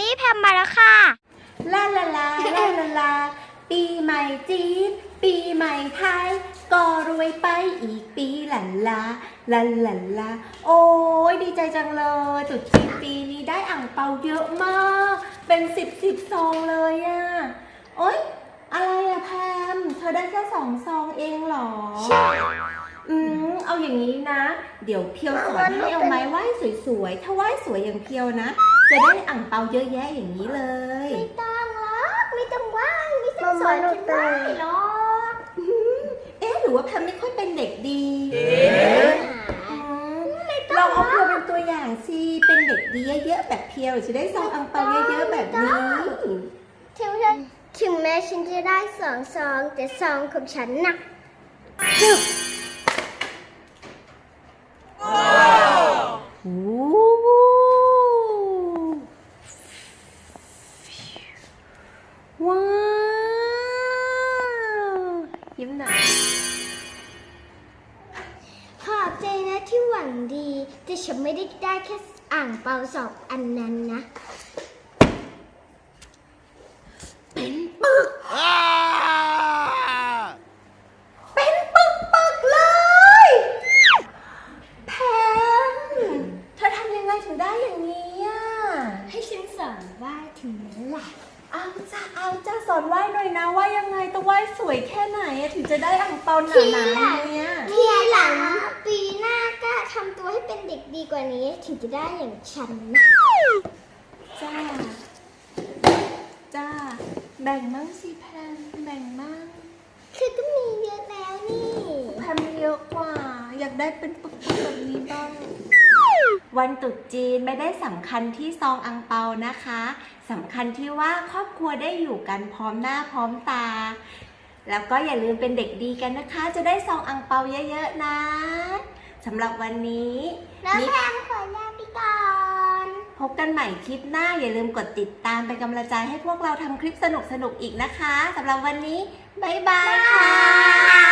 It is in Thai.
นี้แพมมาแล้วค่ะ ลาลาลาลาลาลา ปีใหม่จีน ปีใหม่ไทย ก็รวยไปอีกปีหลันลาลาลาลา โอ้ยดีใจจังเลยตรุษจีนปีนี้ได้อ่างเปาเยอะมาก เป็นสิบสิบซองเลยอะโอ๊ยอะไรอะแพม เธอได้แค่สองซองเองเหรอ อืมเอาอย่างนี้นะ เดี๋ยวเพียวสอนให้เอาไม้ไหว้สวยๆ ถ้าไหว้สวยอย่างเพียวนะ จะได้อ่างเปาเยอะแยะอย่างนี้เลย ไม่ต้องหรอกไม่ต้องไหว้ไม่ต้องสอนฉันไหว้หรอกเอ๊ะหรือว่าแพมไม่ค่อยเป็นเด็กดีอืมลองเอาเพียวเป็นตัวอย่างสิเป็นเด็กดีเยอะๆแบบเพียวจะได้ซองอังเปาเยอะๆแบบนี้ถึงฉันถึงแม้ฉันจะได้สองซองแต่ซองของฉันหนัก โอ้ว้าว ยิ้มหน่อยขอบใจนะที่หวังดี แต่ฉันไม่ได้ได้แค่อ่างเปาสองอันนั้นนะ เป็นปึกปึกๆเลย แพมเธอทำยังไงถึงได้อย่างนี้อะ ให้ฉันสอนว่าถึงนั้นแหละ เอาจ้าเอาจ้าสอนไหว้หน่อยนะว่ายังไงต้องไหว้สวยแค่ไหนอะถึงจะได้อ่างเปาหนาทีหนาหลังเนี่ย ทีหลังปีหน้าก็ทำตัวให้เป็นเด็กดีกว่านี้ ถึงจะได้อย่างฉันนะจ้า จ้า แบ่งมั่งสิแพมแบ่งมั่งเธอก็มีเยอะแล้วนี่ แพมเยอะกว่า อยากได้เป็นปึกๆแบบนี้บ้าง วันตรุษจีนไม่ได้สำคัญที่ซองอังเปานะคะสำคัญที่ว่าครอบครัวได้อยู่กันพร้อมหน้าพร้อมตา แล้วก็อย่าลืมเป็นเด็กดีกันนะคะ จะได้ซองอังเปาเยอะๆนะสำหรับวันนี้แล้วนิแพมขอลาไปก่อนพบกันใหม่คลิปหน้าอย่าลืมกดติดตามเป็นกำลังใจให้พวกเราทำคลิปสนุกๆอีกนะคะสำหรับวันนี้บ๊ายบาย